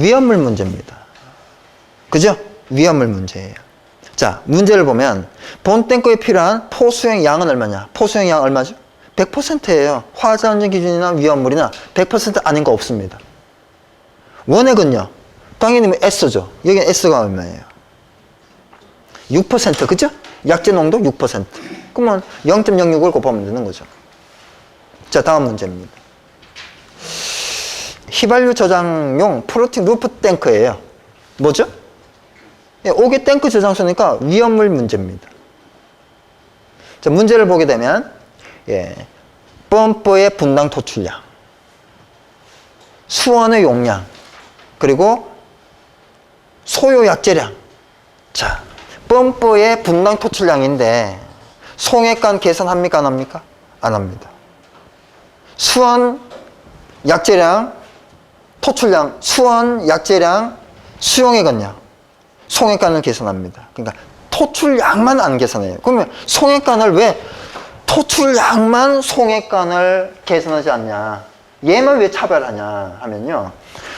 위험물 문제입니다. 그죠? 위험물 문제예요. 자, 문제를 보면 본 탱크에 필요한 포수행 양은 얼마냐? 포수행 양 얼마죠? 100%예요. 화자 안전 기준이나 위험물이나 100% 아닌 거 없습니다. 원액은요? 당연히 뭐 S죠. 여기 S가 얼마예요? 6% 그죠? 약재 농도 6%. 그러면 0.06을 곱하면 되는 거죠. 자, 다음 문제입니다. 휘발유 저장용 프로틴 루프 탱크예요. 뭐죠? 예, 5개 탱크 저장소니까 위험물 문제입니다. 자, 문제를 보게 되면 예, 펌프의 분당 토출량, 수원의 용량, 그리고 소요 약재량. 자, 펌프의 분당 토출량인데 송액간 계산합니까? 안 합니까? 안 합니다. 수원 약재량, 토출량, 수원 약재량, 수용액은요? 송액간을 계산합니다. 그러니까 토출량만 안 계산해요. 그러면 송액간을 왜 토출량만 송액간을 계산하지 않냐? 얘만 왜 차별하냐 하면요.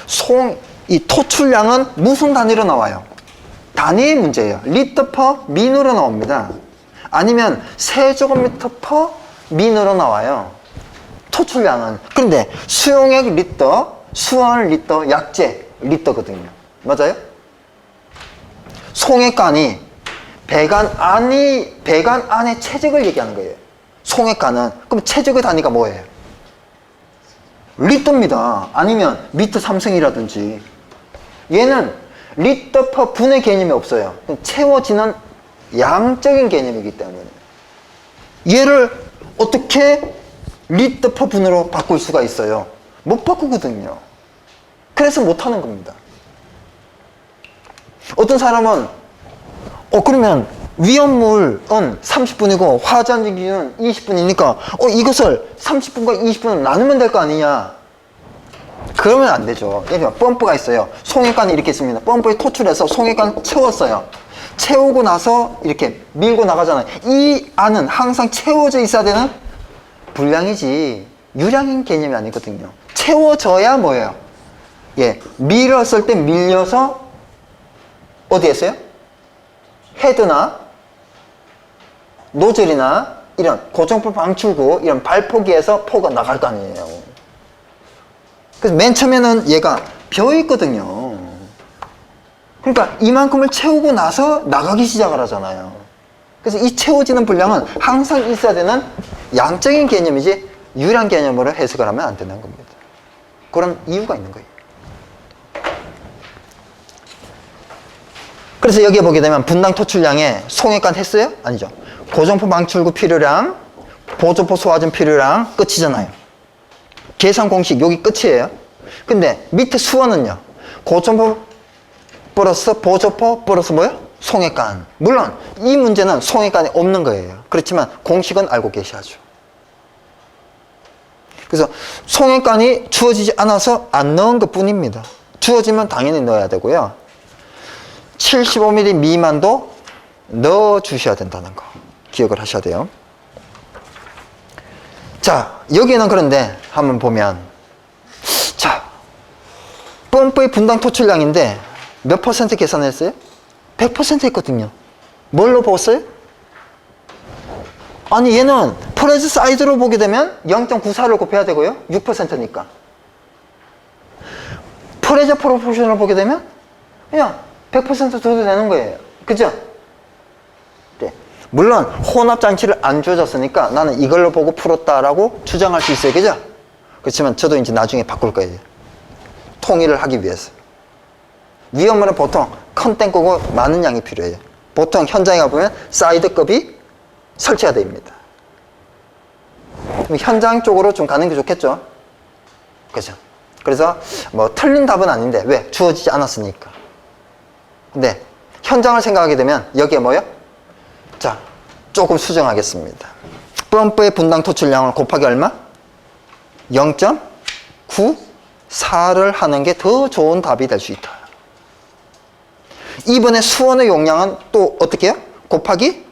송, 이 토출량은 무슨 단위로 나와요? 단위의 문제예요. 리터 퍼 민으로 나옵니다. 아니면 세제곱미터 퍼 민으로 나와요. 토출량은. 그런데 수용액 리터, 수원 리터, 약재 리터거든요. 맞아요? 송액간이 배관 안이 배관 안의 체적을 얘기하는 거예요. 송액간은 그럼 체적의 단위가 뭐예요? 리터입니다. 아니면 미터 삼성이라든지 얘는 리터 퍼 분의 개념이 없어요. 채워지는 양적인 개념이기 때문에 얘를 어떻게 리터 퍼 분으로 바꿀 수가 있어요? 못 바꾸거든요. 그래서 못 하는 겁니다. 어떤 사람은 어 그러면 위험물은 30분이고 화장지 기준은 20분이니까 어 이것을 30분과 20분을 나누면 될 거 아니냐? 그러면 안 되죠. 예를 들면 펌프가 있어요. 송액관이 이렇게 있습니다. 펌프에 토출해서 송액관 채웠어요. 채우고 나서 이렇게 밀고 나가잖아요. 이 안은 항상 채워져 있어야 되는 분량이지. 유량인 개념이 아니거든요 채워져야 뭐예요 예 밀었을 때 밀려서 어디에 있어요? 헤드나 노즐이나 이런 고정포 방출구 이런 발포기에서 포가 나갈 거 아니에요. 그래서 맨 처음에는 얘가 벼 있거든요. 그러니까 이만큼을 채우고 나서 나가기 시작을 하잖아요. 그래서 이 채워지는 분량은 항상 있어야 되는 양적인 개념이지 유량 개념으로 해석을 하면 안 되는 겁니다. 그런 이유가 있는 거예요. 그래서 여기에 보게 되면 분당 토출량에 송액간 했어요? 아니죠. 고정포 방출구 필요량, 보조포 소화전 필요량 끝이잖아요. 계산 공식 여기 끝이에요. 근데 밑에 수원은요. 고정포 플러스 보조포 플러스 뭐요? 송액간. 물론 이 문제는 송액간이 없는 거예요. 그렇지만 공식은 알고 계셔야죠. 그래서 송액간이 주어지지 않아서 안 넣은 것 뿐입니다. 주어지면 당연히 넣어야 되고요. 75mm 미만도 넣어 주셔야 된다는 거 기억을 하셔야 돼요. 자, 여기는 그런데 한번 보면 자, 펌프의 분당 토출량인데 몇 퍼센트 계산했어요? 100% 했거든요. 뭘로 보았어요? 아니 얘는 프레즈 사이즈로 보게 되면 0.94를 곱해야 되고요. 6%니까. 프레저 프로포션을 보게 되면 그냥 100% 줘도 되는 거예요. 그죠? 네. 물론 혼합 장치를 안 주어졌으니까 나는 이걸로 보고 풀었다라고 주장할 수 있어요. 그죠? 그렇지만 저도 이제 나중에 바꿀 거예요. 통일을 하기 위해서. 위험물은 보통 큰 탱크고 많은 양이 필요해요. 보통 현장에 가보면 사이드급이 설치가 됩니다. 현장 쪽으로 좀 가는 게 좋겠죠? 그죠? 그래서 뭐 틀린 답은 아닌데 왜? 주어지지 않았으니까. 근데 현장을 생각하게 되면 여기에 뭐요? 자, 조금 수정하겠습니다. 펌프의 분당 토출량을 곱하기 얼마? 0.94를 하는 게 더 좋은 답이 될 수 있다. 이번에 수원의 용량은 또 어떻게 해요? 곱하기?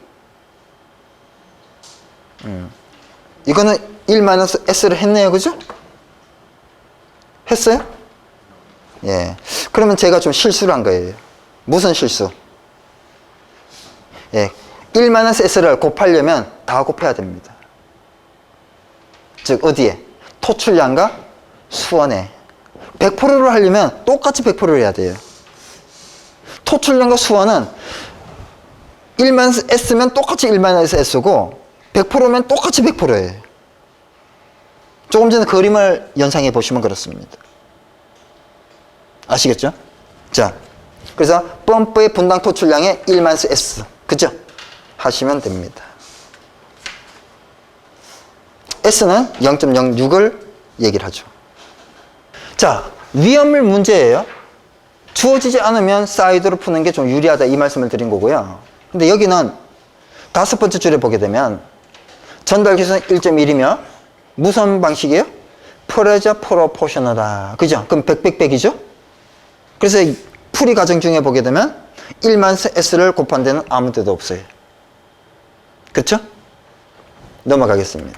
음. 이거는 1-s를 했네요. 그죠? 했어요? 예. 그러면 제가 좀 실수를 한 거예요. 무슨 실수? 예. 1-S를 곱하려면 다 곱해야 됩니다. 즉, 어디에? 토출량과 수원에. 100%를 하려면 똑같이 100%를 해야 돼요. 토출량과 수원은 1-S면 똑같이 1-S고 100%면 똑같이 100%예요. 조금 전에 그림을 연상해 보시면 그렇습니다. 아시겠죠? 자, 그래서 펌프의 분당 토출량의 1만스 S. 그죠? 하시면 됩니다. S는 0.06을 얘기를 하죠. 자, 위험물 문제예요. 주어지지 않으면 사이드로 푸는 게 좀 유리하다 이 말씀을 드린 거고요. 근데 여기는 다섯 번째 줄에 보게 되면 전달 기수는 1.1이며 무슨 방식이에요? 프레저 프로포셔널하다. 그죠? 그럼 100, 100, 100이죠? 그래서 이 풀이 과정 중에 보게 되면 1만 S를 곱한 데는 아무 데도 없어요. 그렇죠? 넘어가겠습니다.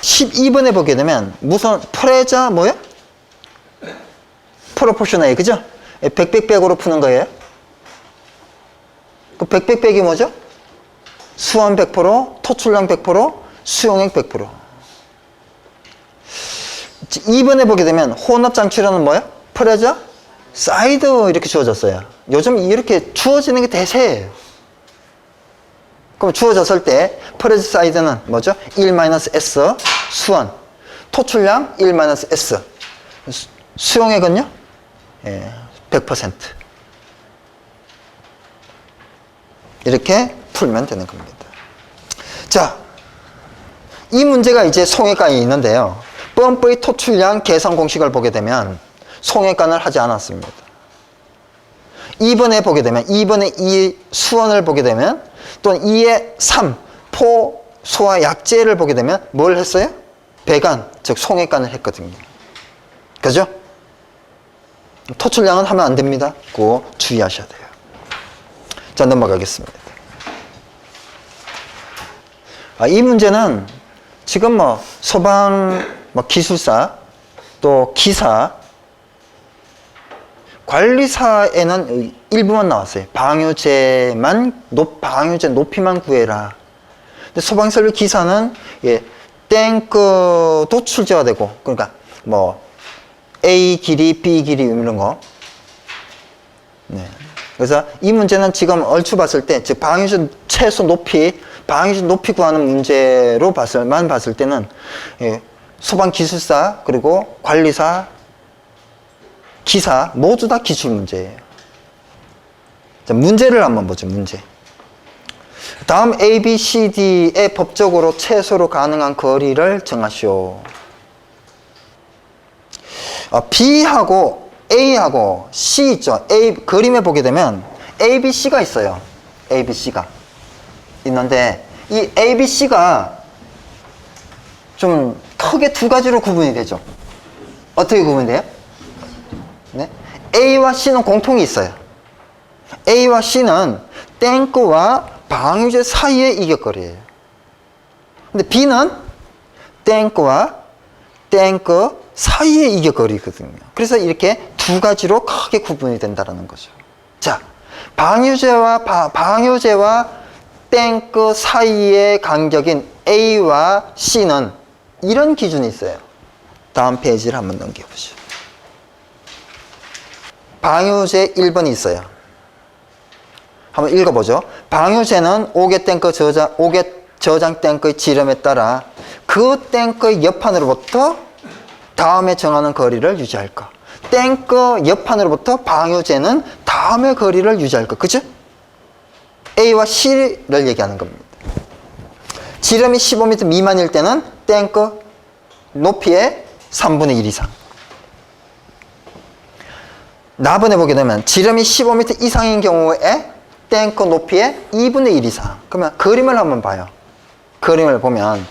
12번에 보게 되면 무슨 프레자 뭐요? 프로포셔널 그죠? 100, 100, 100으로 푸는 거예요. 그 100, 100, 100 이 뭐죠? 수원 100%, 토출량 100%, 수용액 100%. 2번에 보게 되면 혼합 장치로는 뭐예요? 프레저, 사이드 이렇게 주어졌어요. 요즘 이렇게 주어지는 게 대세예요. 그럼 주어졌을 때 프레저 사이드는 뭐죠? 1-S 수원, 토출량 1-S 수- 수용액은요? 예, 100% 이렇게 풀면 되는 겁니다. 자, 이 문제가 이제 송해가에 있는데요. 펌프의 토출량 계산 공식을 보게 되면 송해간을 하지 않았습니다. 2번에 보게 되면 2번에 이 수원을 보게 되면 또는 2의 3, 포, 소화 약제를 보게 되면 뭘 했어요? 배간, 즉 송해간을 했거든요. 그죠? 토출량은 하면 안 됩니다. 그거 주의하셔야 돼요. 자, 넘어가겠습니다. 아, 이 문제는 지금 뭐 소방 뭐 기술사 또 기사 관리사에는 일부만 나왔어요. 방유제만 높 방유제 높이만 구해라. 근데 소방설비 기사는 예, 탱크도 출제가 되고 그러니까 뭐 A 길이, B 길이 이런 거. 네. 그래서 이 문제는 지금 얼추 봤을 때, 즉 방위준 최소 높이, 방위준 높이 구하는 문제로 봤을만 봤을 때는 예, 소방 기술사 그리고 관리사, 기사 모두 다 기출 문제예요. 자, 문제를 한번 보죠. 문제. 다음 A, B, C, D의 법적으로 최소로 가능한 거리를 정하시오. 어, B하고 A하고 C 있죠. A 그림에 보게 되면 A, B, C가 있어요. A, B, C가 있는데 이 A, B, C가 좀 크게 두 가지로 구분이 되죠. 어떻게 구분돼요? 네? A와 C는 공통이 있어요. A와 C는 탱크와 방유제 사이의 이격거리예요. 근데 B는 탱크와 탱크 사이의 이격거리거든요. 그래서 이렇게 두 가지로 크게 구분이 된다는 거죠. 자, 방유제와 바- 방유제와 탱크 사이의 간격인 A와 C는 이런 기준이 있어요. 다음 페이지를 한번 넘겨보죠. 방유제 1번이 있어요. 한번 읽어보죠. 방유제는 5개 탱크 저장, 5개 저장 탱크의 지름에 따라 그 탱크의 옆판으로부터 다음에 정하는 거리를 유지할 거. 탱크 옆판으로부터 방유제는 다음의 거리를 유지할 거. 그죠? A와 C를 얘기하는 겁니다. 지름이 15m 미만일 때는 탱크 높이의 3분의 1 이상. 나번에 보게 되면 지름이 15m 이상인 경우에 탱크 높이의 2분의 1 이상. 그러면 그림을 한번 봐요. 그림을 보면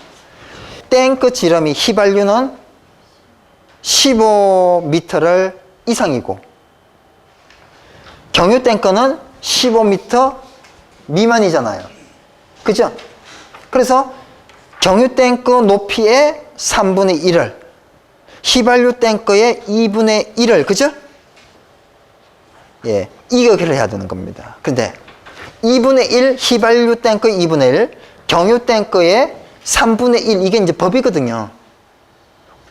탱크 지름이 휘발유는 15m를 이상이고 경유 탱크는 15m 미만이잖아요. 그죠? 그래서 경유 탱크 높이의 3분의 1을 휘발유 탱크의 2분의 1을, 그죠? 예, 이격을 해야 되는 겁니다. 근데 2분의 1 휘발유 탱크 2분의 1, 경유 탱크의 3분의 1 이게 이제 법이거든요.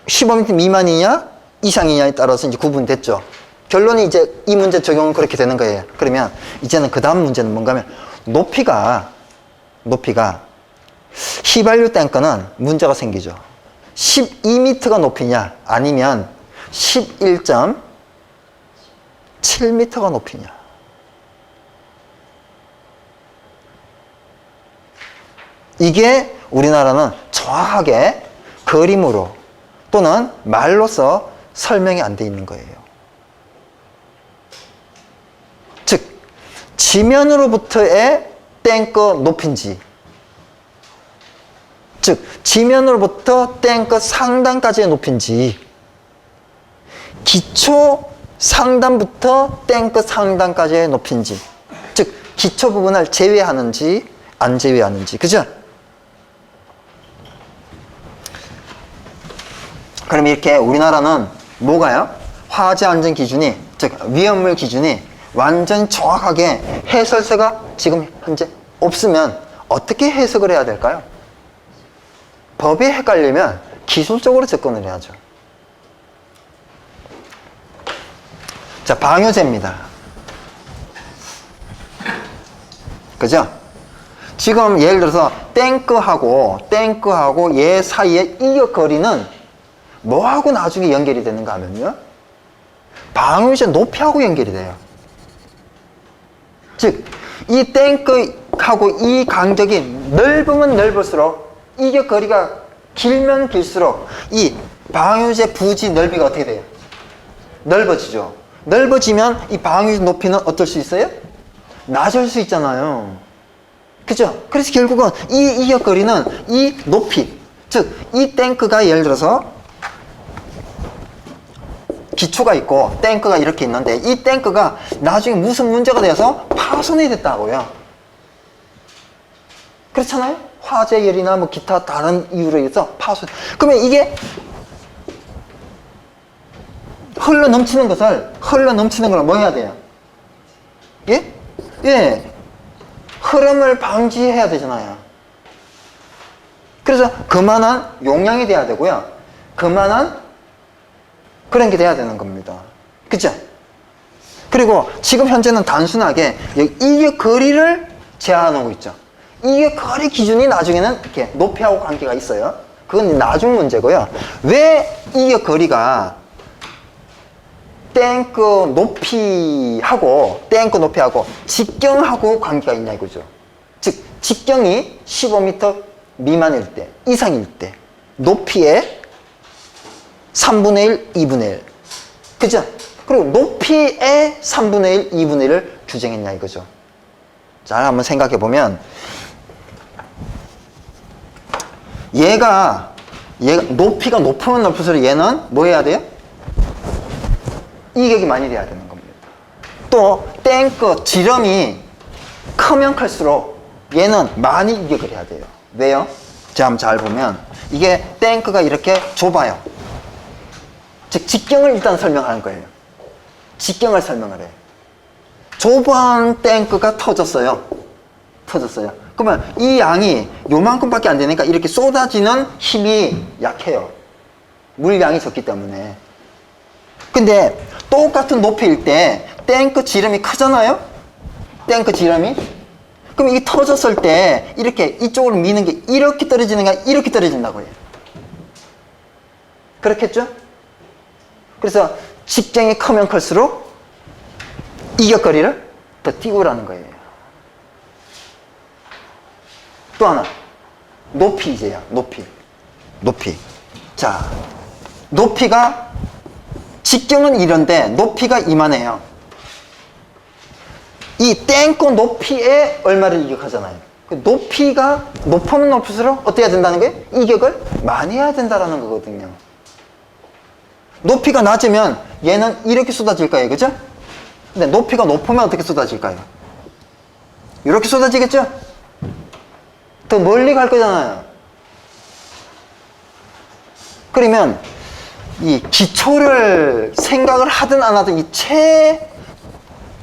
15m 미만이냐 이상이냐에 따라서 이제 구분됐죠. 결론이 이제 이 문제 적용은 그렇게 되는 거예요. 그러면 이제는 그 다음 문제는 뭔가 하면 높이가 높이가 휘발유 탱크는 문제가 생기죠. 12m가 높이냐 아니면 11.7m가 높이냐. 이게 우리나라는 정확하게 그림으로 또는 말로서 설명이 안 돼 있는 거예요. 즉, 지면으로부터의 탱크 높인지, 즉, 지면으로부터 탱크 상단까지의 높인지, 기초 상단부터 탱크 상단까지의 높인지, 즉, 기초 부분을 제외하는지, 안 제외하는지, 그죠? 그럼 이렇게 우리나라는 뭐가요? 화재 안전 기준이, 즉 위험물 기준이 완전 정확하게 해설서가 지금 현재 없으면 어떻게 해석을 해야 될까요? 법이 헷갈리면 기술적으로 접근을 해야죠. 자, 방요제입니다. 그죠? 지금 예를 들어서 탱크하고 탱크하고 얘 사이의 이격 거리는 뭐하고 나중에 연결이 되는가 하면요. 방울제 높이하고 연결이 돼요. 즉, 이 탱크하고 이 간격이 넓으면 넓을수록 이격 거리가 길면 길수록 이 방유제 부지 넓이가 어떻게 돼요? 넓어지죠. 넓어지면 이 방유제 높이는 어떨 수 있어요? 낮을 수 있잖아요. 그죠? 그래서 결국은 이 이격 거리는 이 높이, 즉, 이 탱크가 예를 들어서 기초가 있고 탱크가 이렇게 있는데 이 탱크가 나중에 무슨 문제가 되어서 파손이 됐다고요. 그렇잖아요? 화재열이나 뭐 기타 다른 이유로 해서 파손. 그러면 이게 흘러 넘치는 것을 흘러 넘치는 걸 뭐 해야 돼요? 예? 예. 흐름을 방지해야 되잖아요. 그래서 그만한 용량이 돼야 되고요. 그만한 그런 게 돼야 되는 겁니다. 그죠? 그리고 지금 현재는 단순하게 이게 거리를 제한하고 있죠. 이게 거리 기준이 나중에는 이렇게 높이하고 관계가 있어요. 그건 나중 문제고요. 왜 이게 거리가 탱크 높이하고 탱크 높이하고 직경하고 관계가 있냐 이거죠. 즉 직경이 15m 미만일 때 이상일 때 높이에 3분의 1, 2분의 1. 그죠? 그리고 높이의 3분의 1, 2분의 1을 규정했냐 이거죠. 자, 한번 생각해 보면 얘가 얘가 높이가 높으면 높을수록 얘는 뭐 해야 돼요? 이격이 많이 돼야 되는 겁니다. 또 탱크 지름이 크면 클수록 얘는 많이 이격을 해야 돼요. 왜요? 자, 한번 잘 보면 이게 탱크가 이렇게 좁아요. 즉 직경을 일단 설명하는 거예요. 직경을 설명을 해요. 좁은 탱크가 터졌어요. 터졌어요. 그러면 이 양이 요만큼밖에 안 되니까 이렇게 쏟아지는 힘이 약해요. 물량이 적기 때문에. 근데 똑같은 높이일 때 탱크 지름이 크잖아요? 탱크 지름이? 그럼 이게 터졌을 때 이렇게 이쪽으로 미는 게 이렇게 떨어지는 게 이렇게 떨어진다고 해요. 그렇겠죠? 그래서 직경이 크면 클수록 이격거리를 더 띄우라는 거예요. 또 하나. 높이 이제야, 높이. 높이. 자, 높이가, 직경은 이런데 높이가 이만해요. 이 땡코 높이에 얼마를 이격하잖아요. 그 높이가 높으면 높을수록 어떻게 해야 된다는 거예요? 이격을 많이 해야 된다는 거거든요. 높이가 낮으면 얘는 이렇게 쏟아질 거예요. 그죠? 근데 높이가 높으면 어떻게 쏟아질까요? 이렇게 쏟아지겠죠? 더 멀리 갈 거잖아요. 그러면 이 기초를 생각을 하든 안 하든 이 최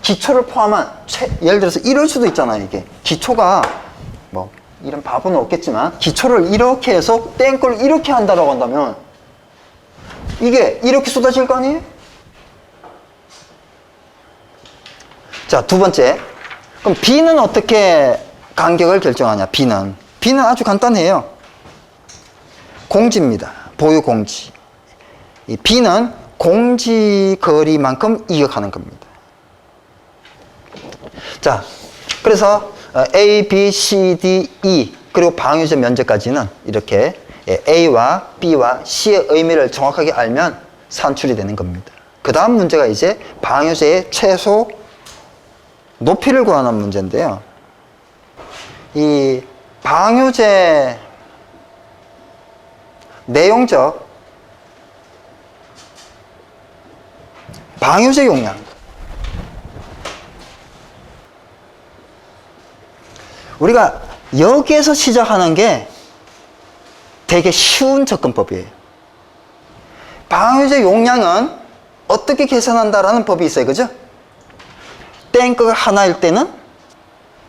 기초를 포함한 최 예를 들어서 이럴 수도 있잖아요 이게 기초가 뭐 이런 바보는 없겠지만 기초를 이렇게 해서 땡걸 이렇게 한다라고 한다면 이게 이렇게 쏟아질 거 아니에요? 자, 두 번째. 그럼 B는 어떻게 간격을 결정하냐? B는. B는 아주 간단해요. 공지입니다. 보유 공지. 이 B는 공지 거리만큼 이격하는 겁니다. 자, 그래서 어, A, B, C, D, E 그리고 방유제 면제까지는 이렇게 예, A와 B와 C의 의미를 정확하게 알면 산출이 되는 겁니다. 그 다음 문제가 이제 방유제의 최소 높이를 구하는 문제인데요. 이 방유제 내용적 방유제 용량 우리가 여기에서 시작하는 게 되게 쉬운 접근법이에요. 방유제 용량은 어떻게 계산한다라는 법이 있어요. 그죠? 땡크가 하나일 때는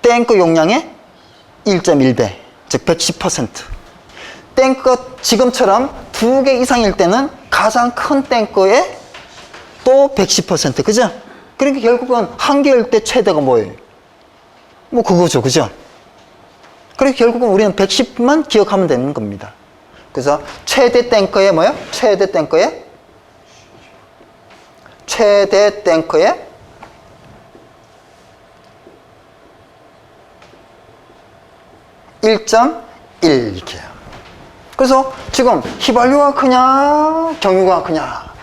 땡크 용량의 1.1배, 즉 110%. 땡크가 지금처럼 두 개 이상일 때는 가장 큰 땡크의 또 110%, 그죠? 그러니까 결국은 한 개일 때 최대가 뭐예요? 뭐 그거죠, 그죠? 그래서 결국은 우리는 110만 기억하면 되는 겁니다. 그래서 최대 땡크의 뭐요? 최대 땡크의 최대 땡크의 1.1 이렇게 해요. 그래서 지금 휘발유가 크냐 경유가 크냐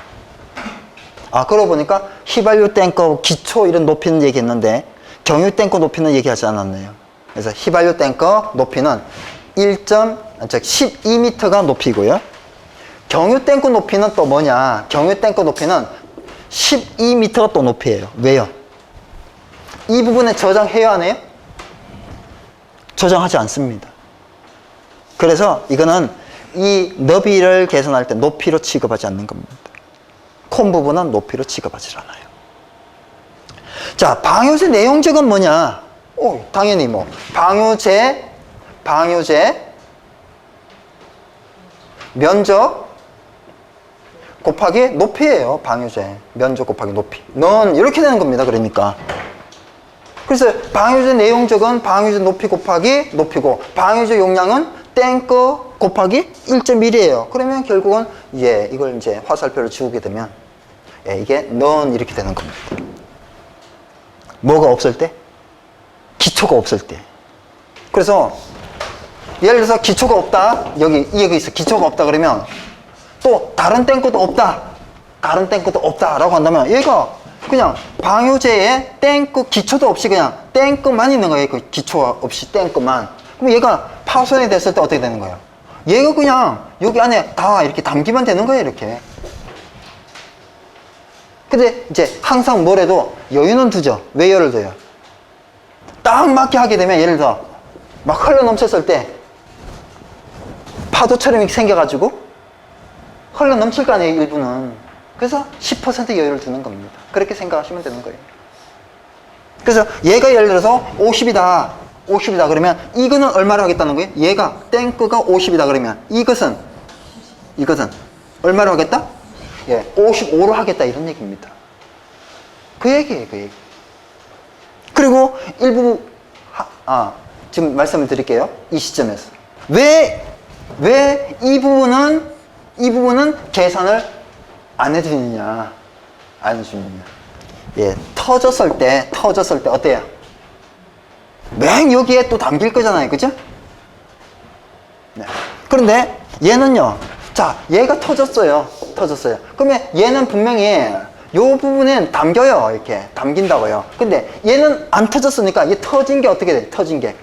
아 그러고 보니까 휘발유 탱커 기초 이런 높이는 얘기했는데 경유 탱커 높이는 얘기하지 않았네요. 그래서 휘발유 탱커 높이는 1. 즉 12m가 높이고요. 경유 탱크 높이는 또 뭐냐? 경유 탱크 높이는 12m가 또 높이에요. 왜요? 이 부분에 저장해야 하네요? 저장하지 않습니다. 그래서 이거는 이 너비를 계산할 때 높이로 취급하지 않는 겁니다. 콤 부분은 높이로 취급하지 않아요. 자, 방요제 내용적은 뭐냐? 오, 당연히 뭐 방요제, 방요제 면적 곱하기 높이예요. 방요제 면적 곱하기 높이. 넌 이렇게 되는 겁니다. 그러니까. 그래서 방유제 내용적은 방유제 높이 곱하기 높이고 방유제 용량은 땡크 곱하기 1.1이에요. 그러면 결국은 예 이걸 이제 화살표를 지우게 되면 예, 이게 넌 이렇게 되는 겁니다. 뭐가 없을 때? 기초가 없을 때. 그래서 예를 들어서 기초가 없다. 여기 여기 있어. 기초가 없다 그러면 또 다른 땡크도 없다. 다른 땡크도 없다 라고 한다면 얘가 그냥 방유제에 땡크 기초도 없이 그냥 땡크만 있는 거예요. 그 기초 없이 땡크만. 그럼 얘가 파손이 됐을 때 어떻게 되는 거예요? 얘가 그냥 여기 안에 다 이렇게 담기만 되는 거예요. 이렇게. 근데 이제 항상 뭐래도 여유는 두죠. 왜 여유를 둬요? 딱 맞게 하게 되면 예를 들어 막 흘러 넘쳤을 때 파도처럼 생겨가지고 흘러 넘칠 거 아니에요. 일부는. 그래서 10% 여유를 두는 겁니다. 그렇게 생각하시면 되는 거예요. 그래서 얘가 예를 들어서 50이다. 50이다 그러면 이거는 얼마로 하겠다는 거예요? 얘가 땡크가 50이다 그러면 이것은 이것은 얼마로 하겠다? 예, 55로 하겠다 이런 얘기입니다. 그 얘기예요, 그 얘기. 그리고 일부 하- 아, 지금 말씀을 드릴게요. 이 시점에서 왜 왜 이 부분은 이 부분은 계산을 안 해주느냐 안 해주느냐. 예 터졌을 때 터졌을 때 어때요? 맨 여기에 또 담길 거잖아요 그죠? 네. 그런데 얘는요. 자 얘가 터졌어요. 터졌어요. 그러면 얘는 분명히 요 부분엔 담겨요 이렇게. 담긴다고요. 근데 얘는 안 터졌으니까 얘 터진 게 어떻게 돼? 터진 게.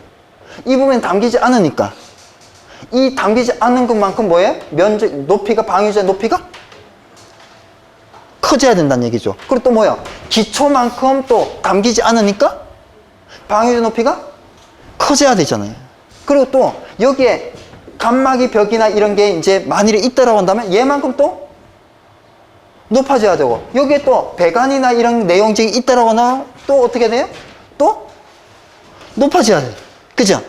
이 부분엔 담기지 않으니까 이 담기지 않는 것만큼 뭐예요? 면적, 높이가, 방유제 높이가 커져야 된다는 얘기죠. 그리고 또 뭐야? 기초만큼 또 담기지 않으니까 방유제 높이가 커져야 되잖아요. 그리고 또 여기에 감마기 벽이나 이런 게 이제 만일에 있다라고 한다면 얘만큼 또 높아져야 되고 여기에 또 배관이나 이런 내용적이 있다라거나 또 어떻게 돼요? 또 높아져야 돼. 그죠?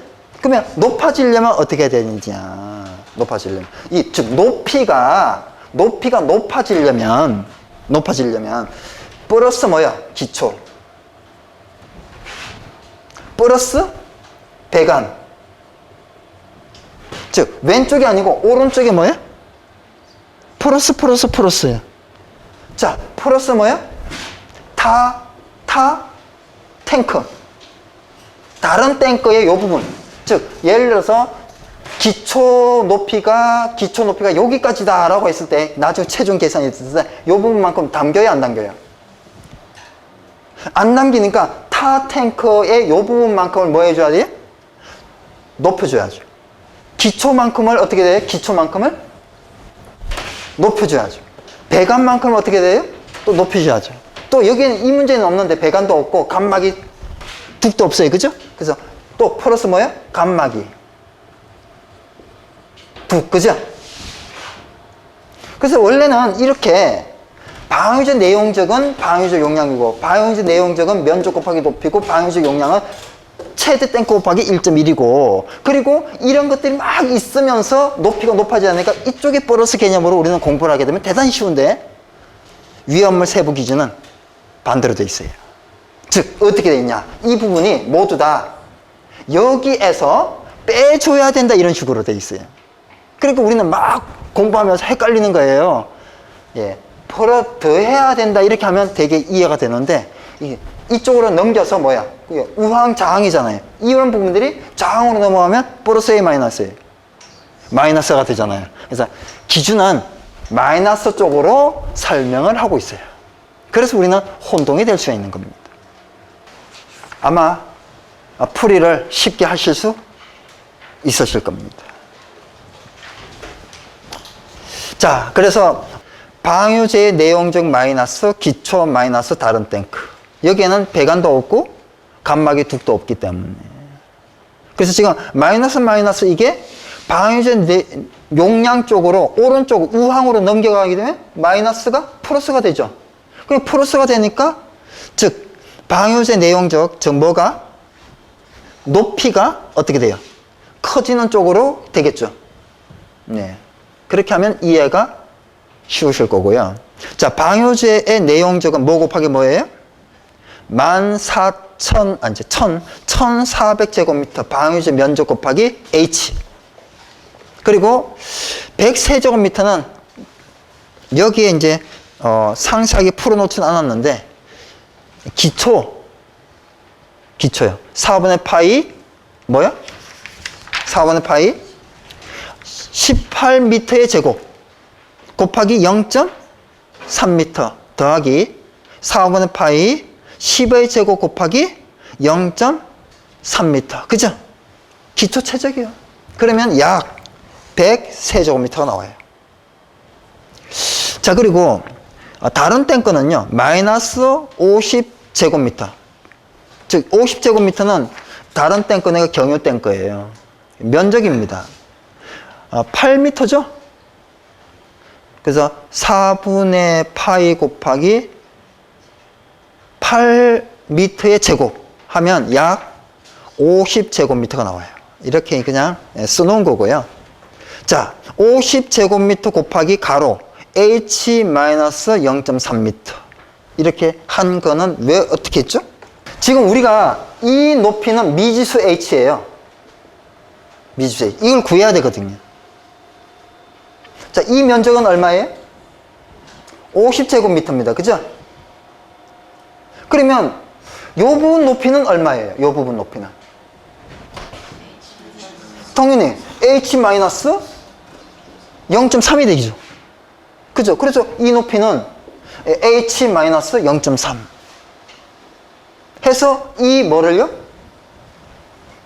그러면 높아지려면 어떻게 해야 되느냐? 높아지려면 이 즉 높이가 높이가 높아지려면 높아지려면 플러스 뭐야? 기초 플러스 배관 즉 왼쪽이 아니고 오른쪽이 뭐야? 플러스 플러스 플러스야. 자 플러스 뭐야? 타, 타, 탱크. 다른 탱크의 요 부분. 즉 예를 들어서 기초 높이가 기초 높이가 여기까지다 라고 했을 때 나중에 체중 계산이 있을 때요 부분만큼 담겨요 안 담겨요? 안 남기니까 타 탱크의 요 부분만큼을 뭐 해줘야 돼요? 높여줘야죠. 기초만큼을 어떻게 돼요? 기초만큼을 높여줘야죠. 배관만큼을 어떻게 돼요? 또 높여줘야죠. 또 여기는 이 문제는 없는데 배관도 없고 감막이 둑도 없어요. 그죠? 그래서 또 플러스 뭐예요? 감막이. 둑, 그죠? 그래서 원래는 이렇게 방위적 내용적은 방위적 용량이고 방위적 내용적은 면적 곱하기 높이고 방위적 용량은 최대 땡크 곱하기 1.1이고 그리고 이런 것들이 막 있으면서 높이가 높아지지 않으니까 이쪽에 플러스 개념으로 우리는 공부를 하게 되면 대단히 쉬운데 위험물 세부 기준은 반대로 돼 있어요. 즉 어떻게 돼 있냐 이 부분이 모두 다 여기에서 빼줘야 된다 이런 식으로 돼 있어요. 그러니까 우리는 막 공부하면서 헷갈리는 거예요. 예, 풀어 더 해야 된다 이렇게 하면 되게 이해가 되는데 이게 이쪽으로 넘겨서 뭐야? 우항 자항이잖아요. 이런 부분들이 자항으로 넘어가면 플러스 A 마이너스예요. 마이너스가 되잖아요. 그래서 기준은 마이너스 쪽으로 설명을 하고 있어요. 그래서 우리는 혼동이 될 수 있는 겁니다. 아마 풀이를 쉽게 하실 수 있으실 겁니다. 자, 그래서 방유제의 내용적 마이너스, 기초 마이너스 다른 탱크. 여기에는 배관도 없고 감막이 둑도 없기 때문에. 그래서 지금 마이너스 마이너스 이게 방유제 내, 용량 쪽으로 오른쪽 우항으로 넘겨가게 되면 마이너스가 플러스가 되죠. 그럼 플러스가 되니까 즉 방유제 내용적 즉 뭐가 높이가 어떻게 돼요? 커지는 쪽으로 되겠죠. 네. 그렇게 하면 이해가 쉬우실 거고요. 자, 방효제의 내용적은 뭐 곱하기 뭐예요? 14,000, 아니, 1,000, 1,400제곱미터 방효제 면적 곱하기 H. 그리고 100세제곱미터는 여기에 이제, 어, 상세하게 풀어놓지는 않았는데, 기초, 기초요. 4분의 파이, 뭐야? 4분의 파이, 18m의 제곱 곱하기 0.3m 더하기 4분의 파이 10의 제곱 곱하기 0.3m 그죠? 기초 최적이요 그러면 약 100세제곱미터가 나와요 자 그리고 어, 다른 탱크는요 마이너스 50제곱미터 즉 50제곱미터는 다른 탱크는 경유 탱크예요 면적입니다 어, 8m죠? 그래서 4분의 파이 곱하기 8m의 제곱 하면 약 50제곱미터가 나와요. 이렇게 그냥 써놓은 거고요. 자, 50제곱미터 곱하기 가로 h-0.3m 이렇게 한 거는 왜 어떻게 했죠? 지금 우리가 이 높이는 미지수 h예요. 미지수 h. 이걸 구해야 되거든요. 자, 이 면적은 얼마예요? 50제곱미터입니다. 그죠? 그러면 요 부분 높이는 얼마예요? 요 부분 높이는. 당연히 h-0.3이 되죠. 그죠? 그래서 이 높이는 h-0.3 해서 이 뭐를요?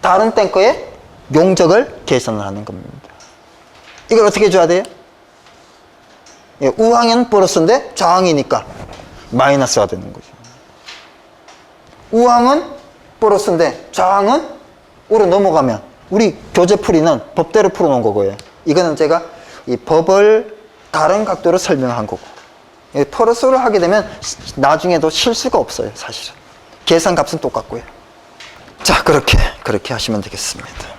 다른 탱커의 용적을 계산을 하는 겁니다. 이걸 어떻게 줘야 돼요? 예, 우항은 플러스인데 저항이니까 마이너스가 되는 거죠. 우항은 플러스인데 저항은 우로 넘어가면 우리 교재 풀이는 법대로 풀어놓은 거고요. 이거는 제가 이 법을 다른 각도로 설명한 거고. 예, 플러스를 하게 되면 시- 나중에도 실수가 없어요, 사실은. 계산 값은 똑같고요. 자, 그렇게, 그렇게 하시면 되겠습니다.